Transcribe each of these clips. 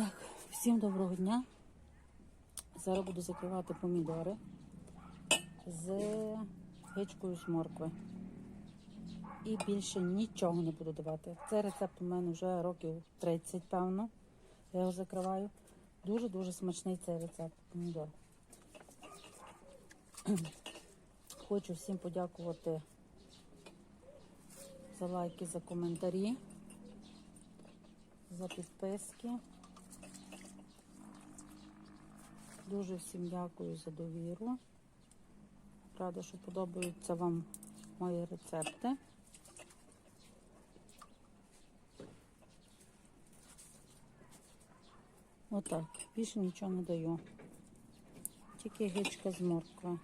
Так, всім доброго дня. Зараз буду закривати помідори з гичкою з моркви. І більше нічого не буду давати. Цей рецепт у мене вже років 30, певно. Я його закриваю. Дуже-дуже смачний цей рецепт помідор. Хочу всім подякувати за лайки, за коментарі, за підписки. Дуже всім дякую за довіру. Рада, що подобаються вам мої рецепти. Отак. Більше нічого не даю. Тільки гичка з моркви.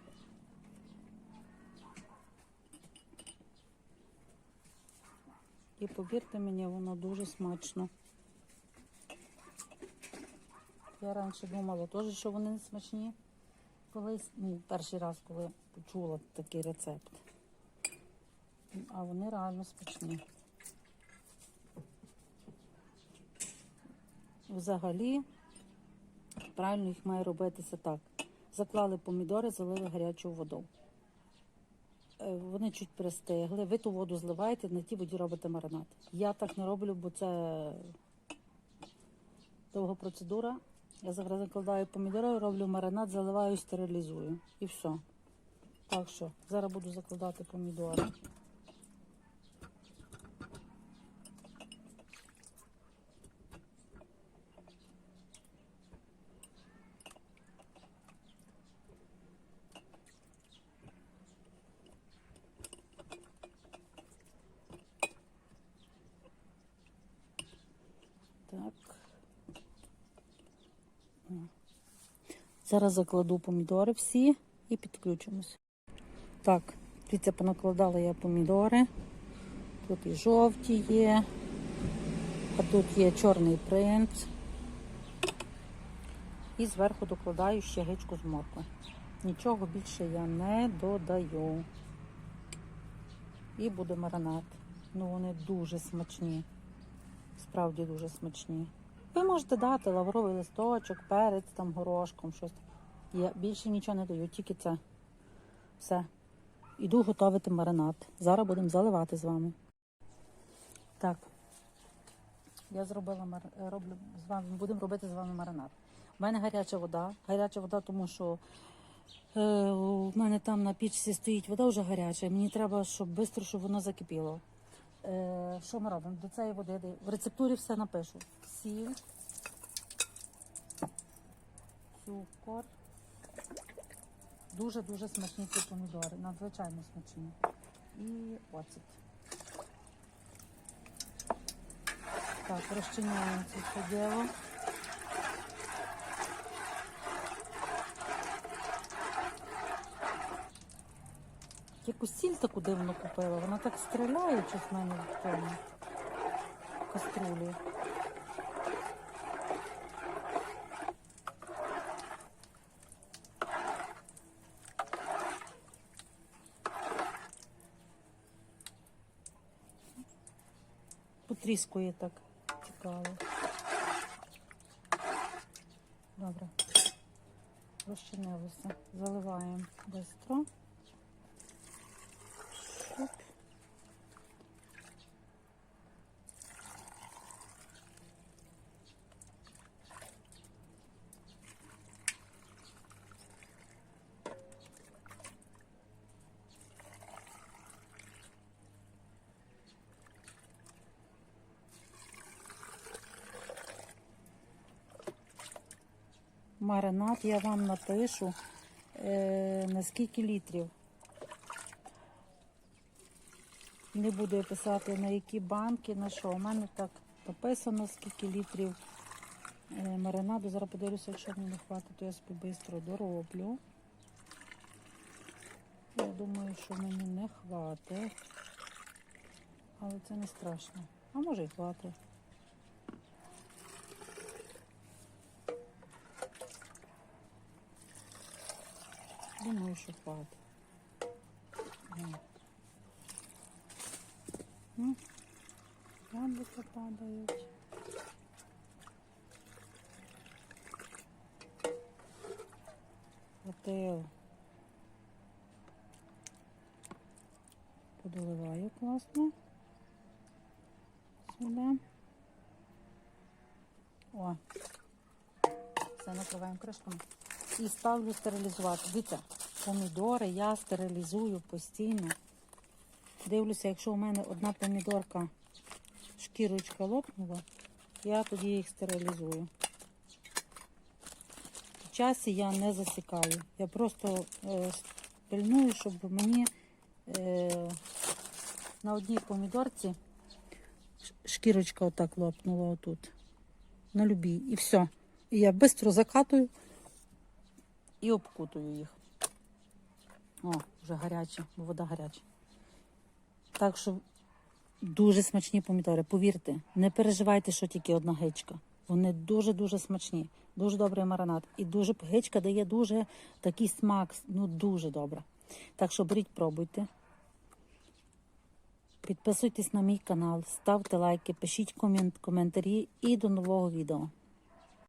І повірте мені, воно дуже смачно. Я раніше думала теж, що вони не смачні. Колись, ну, перший раз, коли почула такий рецепт. А вони реально смачні. Взагалі, правильно їх має робитися так. Заклали помідори, залили гарячу воду. Е, Вони чуть пристигли. Ви ту воду зливаєте, на тій воді робите маринад. Я так не роблю, бо це довга процедура. Я зараз закладаю помідори, роблю маринад, заливаю, стерилізую. І все. Так що, зараз буду закладати помідори. Так. О. Зараз закладу помідори всі і підключимось. Так, дивіться, понакладала я помідори. Тут і жовті є, а тут є чорний принц. І зверху докладаю ще гичку з моркви. Нічого більше я не додаю. І буде маринад. Ну вони дуже смачні. Справді дуже смачні. Ви можете дати лавровий листочок, перець, там горошком, щось. Я більше нічого не даю, тільки це. Все. Іду готувати маринад. Зараз будемо заливати з вами. Так. Я зробила роблю з вами, будемо робити з вами маринад. У мене гаряча вода. Гаряча вода, тому що е, у мене там на пічці стоїть вода вже гаряча. Мені треба, щоб швидко, щоб воно закипіло. Е, що ми робимо? До цієї води в рецептурі все напишу. Сіль, цукор. Дуже-дуже смачні ці помідори, надзвичайно смачні. І оцет. Так, розчиняємо це все діло. Якусь сіль таку дивно купила. Вона так стріляє в мене в тому каструлі. Потріскує так цікаво. Добре. Розчинилося. Заливаємо швидко. Маринад я вам напишу е, на скільки літрів. Не буду я писати на які банки, на що. У мене так написано, скільки літрів е, маринаду. Зараз подивлюся, якщо мені не хватить, то я собі дороблю. Я думаю, що мені не хватить. Але це не страшно. А може і хватить. прямой шоколад. Ну, яблука падають. Готел. Подоливаю класно. Сюди. О, все накриваємо кришками. І ставлю стерилізувати. Дивіться, помідори я стерилізую постійно. Дивлюся, якщо у мене одна помідорка шкірочка лопнула, я тоді їх стерилізую. В часі я не засікаю. Я просто е, пильную, щоб мені е, на одній помідорці шкірочка отак лопнула отут. На любій. І все. І я швидко закатую і обкутую їх. О, вже гаряче, бо вода гаряча. Так що дуже смачні помідори. Повірте, не переживайте, що тільки одна гичка. Вони дуже-дуже смачні, дуже добрий маринад. І дуже гичка дає дуже такий смак, ну дуже добре. Так що беріть, пробуйте. Підписуйтесь на мій канал, ставте лайки, пишіть комент- коментарі і до нового відео.